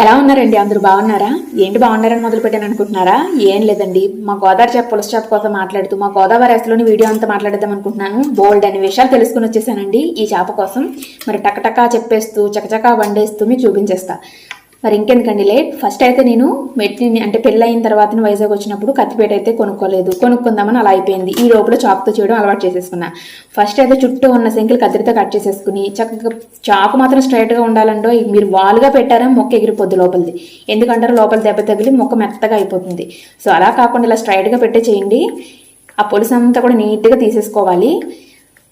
ఎలా ఉన్నారండి? అందరూ బాగున్నారా? ఏంటి బాగున్నారని మొదలు పెట్టాను అనుకుంటున్నారా? ఏం లేదండి. మా గోదావరి చేప పులస చేప కోసం మాట్లాడుతూ మా గోదావరి అసలుని వీడియో అంతా మాట్లాడదాం అనుకుంటున్నాను. బోల్డ్ అనే విషయాలు తెలుసుకుని వచ్చేసానండి. ఈ చేప కోసం మరి టకటకా చెప్పేస్తూ చకచకా వండేస్తూ మీకు చూపించేస్తా. మరి ఇంకెందుకండి లేట్. ఫస్ట్ అయితే నేను మెట్ని అంటే పెళ్ళయిన తర్వాత వైజాగ్ వచ్చినప్పుడు కత్తిపేట అయితే కొనుక్కోలేదు. కొనుక్కుందామని అలా అయిపోయింది. ఈ లోపల చాకుతో చేయడం అలవాటు చేసేసుకున్నా. ఫస్ట్ అయితే చుట్టూ ఉన్న సంఖ్యలు కత్తిరితో కట్ చేసేసుకుని చక్కగా చాకు మాత్రం స్ట్రైట్గా ఉండాలంటో మీరు వాలుగా పెట్టారా మొక్క ఎగిరిపోద్ది లోపలిది. ఎందుకంటారు లోపల దెబ్బ తగిలి మొక్క మెత్తగా అయిపోతుంది. సో అలా కాకుండా ఇలా స్ట్రైట్గా పెట్టే చేయండి. ఆ పులుసు అంతా కూడా నీట్గా తీసేసుకోవాలి.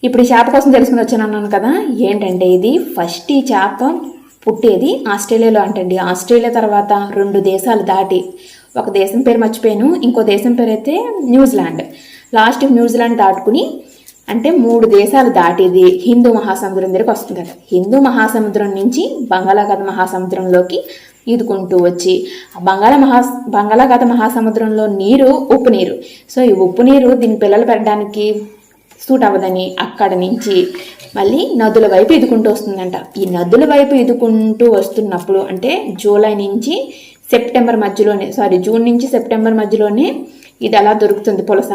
ఇప్పుడు ఈ చేప కోసం తెలుసుకుని వచ్చాను అన్నాను కదా ఏంటంటే ఇది? ఫస్ట్ ఈ చేప పుట్టేది ఆస్ట్రేలియాలో అంటండి. ఆస్ట్రేలియా తర్వాత రెండు దేశాలు దాటి ఒక దేశం పేరు మర్చిపోయాను. ఇంకో దేశం పేరు అయితే న్యూజిలాండ్. లాస్ట్ న్యూజిలాండ్ దాటుకుని అంటే మూడు దేశాలు దాటేది హిందూ మహాసముద్రం దగ్గరికి కదా హిందూ మహాసముద్రం నుంచి బంగాళాఖాత మహాసముద్రంలోకి ఈదుకుంటూ వచ్చి బంగాళ మహా బంగాళాఖాత మహాసముద్రంలో నీరు ఉప్పు నీరు. సో ఈ ఉప్పు నీరు దీని పిల్లలు పెట్టడానికి సూట్ అవ్వదని అక్కడ నుంచి మళ్ళీ నదుల వైపు ఎదుకుంటూ వస్తుందంట. ఈ నదుల వైపు ఎదుకుంటూ వస్తున్నప్పుడు అంటే జూలై నుంచి సెప్టెంబర్ మధ్యలోనే సారీ జూన్ నుంచి సెప్టెంబర్ మధ్యలోనే ఇది అలా దొరుకుతుంది పులస.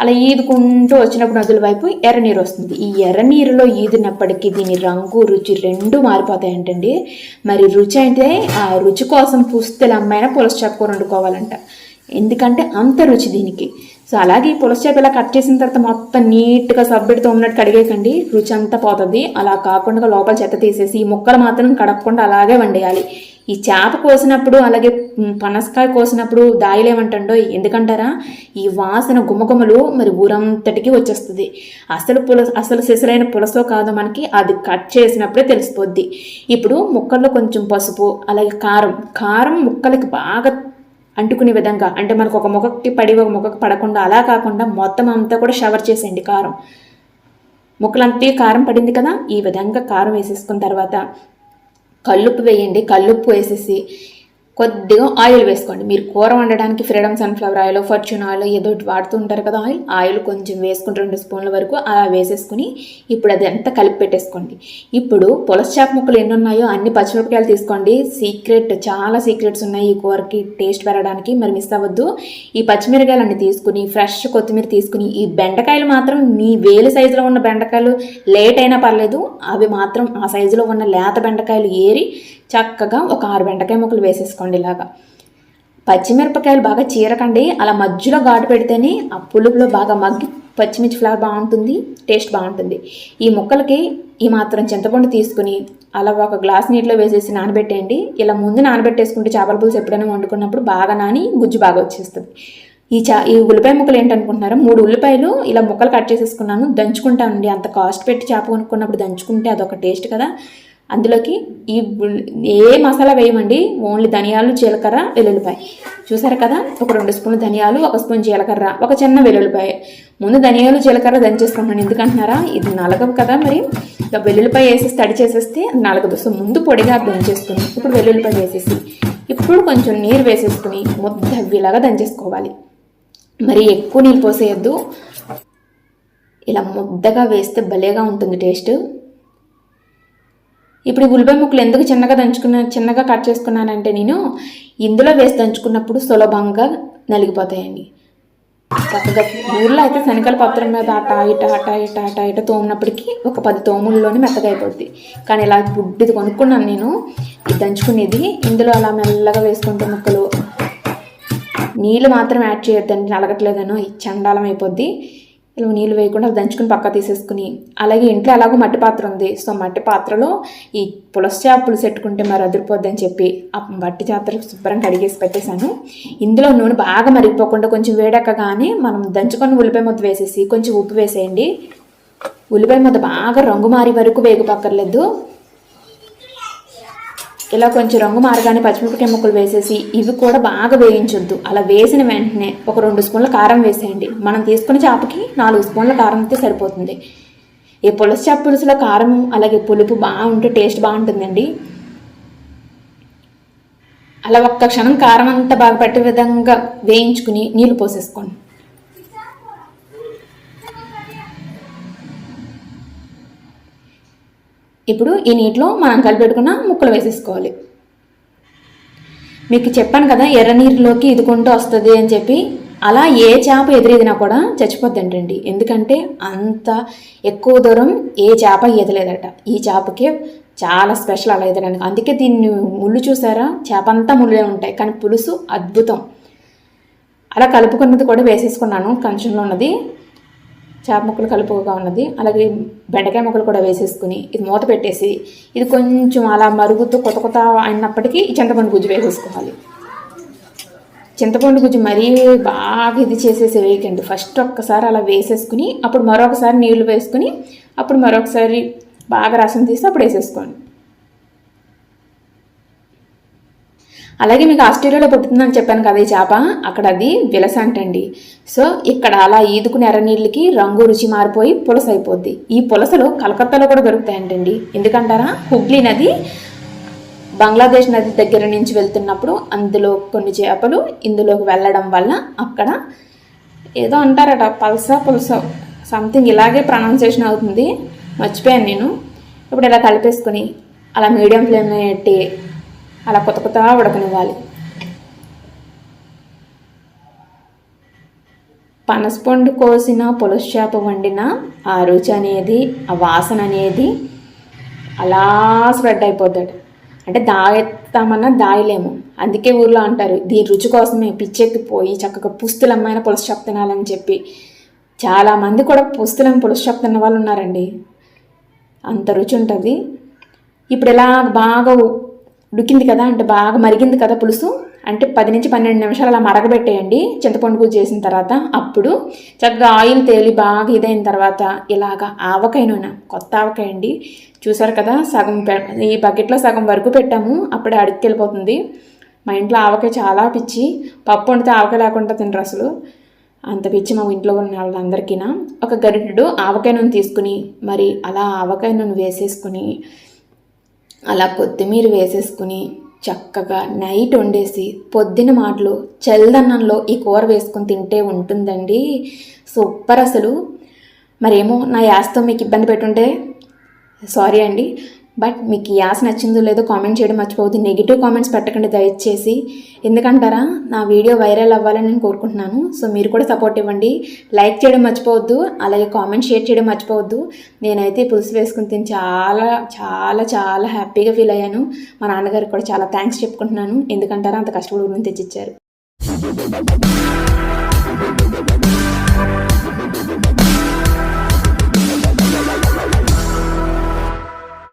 అలా ఈదుకుంటూ వచ్చినప్పుడు నదుల వైపు ఎర్ర నీరు వస్తుంది. ఈ ఎర్రనీరులో ఈదినప్పటికీ దీని రంగు రుచి రెండు మారిపోతాయంటండి. మరి రుచి అంటే ఆ రుచి కోసం పుస్తల పులస చెప్పుకొని వండుకోవాలంట. ఎందుకంటే అంత రుచి దీనికి. సో అలాగే ఈ పులస చేప ఇలా కట్ చేసిన తర్వాత మొత్తం నీట్గా సబ్బెడితో ఉన్నట్టు కడిగేకండి రుచి అంతా పోతుంది. అలా కాకుండా లోపల చెత్త తీసేసి ఈ ముక్కలు మాత్రం కడపకుండా అలాగే వండేయాలి. ఈ చేప కోసినప్పుడు అలాగే పనసకాయ కోసినప్పుడు దాయలేమంటండో ఎందుకంటారా? ఈ వాసన గుమగుమలు మరి ఊరంతటికి వచ్చేస్తుంది. అసలు పులస అసలు సిసలైన పులసో కాదో మనకి అది కట్ చేసినప్పుడే తెలిసిపోద్ది. ఇప్పుడు ముక్కల్లో కొంచెం పసుపు అలాగే కారం కారం ముక్కలకి బాగా అంటుకునే విధంగా. అంటే మనకు ఒక ముఖకి పడి ఒక ముఖకి పడకుండా అలా కాకుండా మొత్తం అంతా కూడా షవర్ చేసేయండి కారం. ముక్కలంతే కారం పడింది కదా ఈ విధంగా కారం వేసేసుకున్న తర్వాత కల్లుప్పు వేయండి. కల్లుప్పు వేసేసి కొద్దిగా ఆయిల్ వేసుకోండి. మీరు కూర వండడానికి freedom sunflower oil fortune oil ఏదో వాడుతూ ఉంటారు కదా ఆయిల్. ఆయిల్ కొంచెం వేసుకుని రెండు స్పూన్ల వరకు అలా వేసేసుకుని ఇప్పుడు అది అంతా కలిపి పెట్టేసుకోండి. ఇప్పుడు పులస చేప ముక్కలు ఎన్ని ఉన్నాయో అన్ని పచ్చిమిరపకాయలు తీసుకోండి. సీక్రెట్ చాలా సీక్రెట్స్ ఉన్నాయి ఈ కూరకి. టేస్ట్ పెరగడానికి మరి మిస్ అవ్వద్దు. ఈ పచ్చిమిరకాయలు అన్ని తీసుకుని ఫ్రెష్ కొత్తిమీర తీసుకుని ఈ బెండకాయలు మాత్రం మీ వేలు సైజులో ఉన్న బెండకాయలు లేట్ అయినా పర్లేదు. అవి మాత్రం ఆ సైజులో ఉన్న లేత బెండకాయలు ఏరి చక్కగా ఒక ఆరు బెండకాయ ముక్కలు వేసేసుకోండి ఇలాగా. పచ్చిమిరపకాయలు బాగా చీరకండి అలా మధ్యలో ఘాటు పెడితేనే ఆ పులుపులో బాగా మగ్గి పచ్చిమిర్చి ఫ్లేవర్ బాగుంటుంది టేస్ట్ బాగుంటుంది. ఈ ముక్కలకి ఈ మాత్రం చింతపండు తీసుకుని అలా ఒక గ్లాస్ నీటిలో వేసేసి నానబెట్టేయండి. ఇలా ముందు నానబెట్టేసుకుంటే చేపల పులుసు ఎప్పుడైనా వండుకున్నప్పుడు బాగా నాని గుజ్జు బాగా వచ్చేస్తుంది. ఈ చా ఈ ఉల్లిపాయ ముక్కలు ఏంటనుకుంటున్నారా మూడు ఉల్లిపాయలు ఇలా ముక్కలు కట్ చేసేసుకున్నాను. దంచుకుంటానండి. అంత కాస్ట్ పెట్టి చేప కొనుక్కున్నప్పుడు దంచుకుంటే అదొక టేస్ట్ కదా. అందులోకి ఈ ఏ మసాలా వేయమండి? ఓన్లీ ధనియాలు జీలకర్ర వెల్లుల్లిపాయ. చూసారు కదా? ఒక రెండు స్పూన్లు ధనియాలు ఒక స్పూన్ జీలకర్ర ఒక చిన్న వెల్లుల్లిపాయ. ముందు ధనియాలు జీలకర్ర దంచేసుకుంటున్నాను ఎందుకంటున్నారా? ఇది నలగవు కదా మరి. ఇక వెల్లుల్లిపాయ వేసేసి తడి చేసేస్తే నలగదు. సో ముందు పొడిగా దంచేసుకుని ఇప్పుడు వెల్లుల్లిపాయ వేసేసి ఇప్పుడు కొంచెం నీరు వేసేసుకుని ముద్దవ్విలాగా దంచేసుకోవాలి. మరి ఎక్కువ నీళ్ళు పోసేయద్దు. ఇలా ముద్దగా వేస్తే భలేగా ఉంటుంది టేస్ట్. ఇప్పుడు ఈ ఉల్లిపాయ ముక్కలు ఎందుకు చిన్నగా దంచుకున్నా చిన్నగా కట్ చేసుకున్నానంటే నేను ఇందులో వేసి దంచుకున్నప్పుడు సులభంగా నలిగిపోతాయండి. చక్కగా ఊర్లో అయితే శనగల పత్రం మీద అట ఇట అట ఇట అట ఇట తోమినప్పటికీ ఒక పది తోముల్లోనే మెత్తగా అయిపోద్ది. కానీ ఇలా బుడ్డిది కొనుక్కున్నాను నేను. ఇది దంచుకునేది. ఇందులో అలా మెల్లగా వేసుకుంటే ముక్కలు నీళ్ళు మాత్రం యాడ్ చేయొద్దండి నలగట్లేదనో ఈ చండాలం అయిపోద్ది. నువ్వు నీళ్ళు వేయకుండా దంచుకుని పక్క తీసేసుకుని అలాగే ఇంట్లో ఎలాగో మట్టి పాత్ర ఉంది. సో మట్టి పాత్రలో ఈ పులస చేపలు పెట్టుకుంటే మరి అదిరిపోద్దని చెప్పి ఆ మట్టి పాత్ర శుభ్రంగా కడిగేసి పెట్టేశాను. ఇందులో నూనె బాగా మరిగిపోకుండా కొంచెం వేడెక్కగానే మనం దంచుకొని ఉల్లిపాయ ముద్ద వేసేసి కొంచెం ఉప్పు వేసేయండి. ఉల్లిపాయ ముద్ద బాగా రంగు మారి వరకు వేగపక్కర్లేదు. ఇలా కొంచెం రంగు మారగానే పచ్చిమిరపకాయ ముక్కలు వేసేసి ఇవి కూడా బాగా వేయించొద్దు. అలా వేసిన వెంటనే ఒక రెండు స్పూన్ల కారం వేసేయండి. మనం తీసుకున్న చేపకి నాలుగు స్పూన్ల కారం అయితే సరిపోతుంది. ఈ పులస చేప పులుసులో కారం అలాగే పులుపు బాగుంటే టేస్ట్ బాగుంటుందండి. అలా ఒక్క క్షణం కారం అంతా బాగా పట్టే విధంగా వేయించుకుని నీళ్ళు పోసేసుకోండి. ఇప్పుడు ఈ నీటిలో మనం కలిపెట్టుకున్న ముక్కలు వేసేసుకోవాలి. మీకు చెప్పాను కదా ఎర్ర నీరులోకి ఇదుకుంటూ వస్తుంది అని చెప్పి అలా ఏ చేప ఎదురెదినా కూడా చచ్చిపోద్దంటండి ఎందుకంటే అంత ఎక్కువ దూరం ఏ చేప ఎదలేదట ఈ చేపకే చాలా స్పెషల్ అలా ఎదడానికి అందుకే దీన్ని ముళ్ళు చూసారా? చేప అంతా ముళ్ళే ఉంటాయి. కానీ పులుసు అద్భుతం. అలా కలుపుకున్నది కూడా వేసేసుకున్నాను. కంచంలో ఉన్నది. చేప ముక్కలు కలుపుగా ఉన్నది. అలాగే బెండకాయ ముక్కలు కూడా వేసేసుకుని ఇది మూత పెట్టేసి ఇది కొంచెం అలా మరుగుతూ కొత్త కొత్త అయినప్పటికీ ఈ చింతపండు గుజ్జు వేసేసుకోవాలి. చింతపండు గుజ్జు మరీ బాగా ఇది చేసేసి వేయకండి. ఫస్ట్ ఒక్కసారి అలా వేసేసుకుని అప్పుడు మరొకసారి నీళ్ళు వేసుకుని అప్పుడు మరొకసారి బాగా రసం తీసి అప్పుడు వేసేసుకోండి. అలాగే మీకు ఆస్ట్రేలియాలో పుట్టుతుందని చెప్పాను కదా ఈ చేప అక్కడ అది విలస అంటండి సో ఇక్కడ అలా ఈదుకునే ఎర్ర నీళ్ళకి రంగు రుచి మారిపోయి పులస అయిపోద్ది. ఈ పులసలు కలకత్తాలో కూడా దొరుకుతాయంటండి. ఎందుకంటారా? హుగ్లీ నది బంగ్లాదేశ్ నది దగ్గర నుంచి వెళ్తున్నప్పుడు అందులో కొన్ని చేపలు ఇందులోకి వెళ్ళడం వల్ల అక్కడ ఏదో అంటారట పల్స పులస సంథింగ్ ఇలాగే ప్రొనౌన్సియేషన్ అవుతుంది. మర్చిపోయాను నేను. ఇప్పుడు ఇలా కలిపేసుకొని అలా మీడియం ఫ్లేమ్ పెట్టి అలా కొత్త కొత్త ఉడకనివ్వాలి. పనసపండు కోసిన పులుసు చేప వండిన ఆ రుచి అనేది ఆ వాసన అనేది అలా స్ప్రెడ్ అయిపోతాడు అంటే దాగెత్తామన్నా దాయలేము. అందుకే ఊర్లో అంటారు దీని రుచి కోసమే పిచ్చెక్కిపోయి చక్కగా పుస్తులమ్మైన పులుసు చేప తినాలని చెప్పి. చాలామంది కూడా పుస్తులం పులుసు చేప తిన్న వాళ్ళు ఉన్నారండి. అంత రుచి ఉంటుంది. ఇప్పుడు ఇలా బాగా ఉడికింది కదా అంటే బాగా మరిగింది కదా పులుసు అంటే పది నుంచి పన్నెండు నిమిషాలు అలా మరగబెట్టేయండి. చింతపండు పూజ చేసిన తర్వాత అప్పుడు చక్కగా ఆయిల్ తేలి బాగా ఇదైన తర్వాత ఇలాగ ఆవకాయ నూనె కొత్త ఆవకాయ అండి. చూసారు కదా సగం పె- ఈ బకెట్లో సగం వరకు పెట్టాము అప్పుడే అడుక్కెళ్ళిపోతుంది. మా ఇంట్లో ఆవకాయ చాలా పిచ్చి పప్పు వండితే ఆవకాయ లేకుండా తినరు అసలు. అంత పిచ్చి మా ఇంట్లో ఉన్న వాళ్ళందరికీనా. ఒక గరిటెడు ఆవకాయ నూనె తీసుకుని మరి అలా ఆవకాయ నూనె వేసేసుకుని అలా కొత్తిమీర వేసేసుకుని చక్కగా నైట్ వండేసి పొద్దున మాటలు చల్లదన్నంలో ఈ కూర వేసుకొని తింటే ఉంటుందండి. సూపర్ అసలు. మరేమో నా యాస్తో మీకు ఇబ్బంది పెట్టుంటే సారీ అండి. బట్ మీకు ఈ యాస నచ్చిందో లేదో కామెంట్ చేయడం మర్చిపోవద్దు. నెగిటివ్ కామెంట్స్ పెట్టకండి దయచేసి. ఎందుకంటారా నా వీడియో వైరల్ అవ్వాలని నేను కోరుకుంటున్నాను. సో మీరు కూడా సపోర్ట్ ఇవ్వండి. లైక్ చేయడం మర్చిపోవద్దు. అలాగే కామెంట్ షేర్ చేయడం మర్చిపోవద్దు. నేనైతే పులుసు వేసుకుని తిని చాలా చాలా చాలా హ్యాపీగా ఫీల్ అయ్యాను. మా నాన్నగారికి కూడా చాలా థ్యాంక్స్ చెప్పుకుంటున్నాను. ఎందుకంటారా అంత కష్టపడి గురించి తెచ్చిచ్చారు.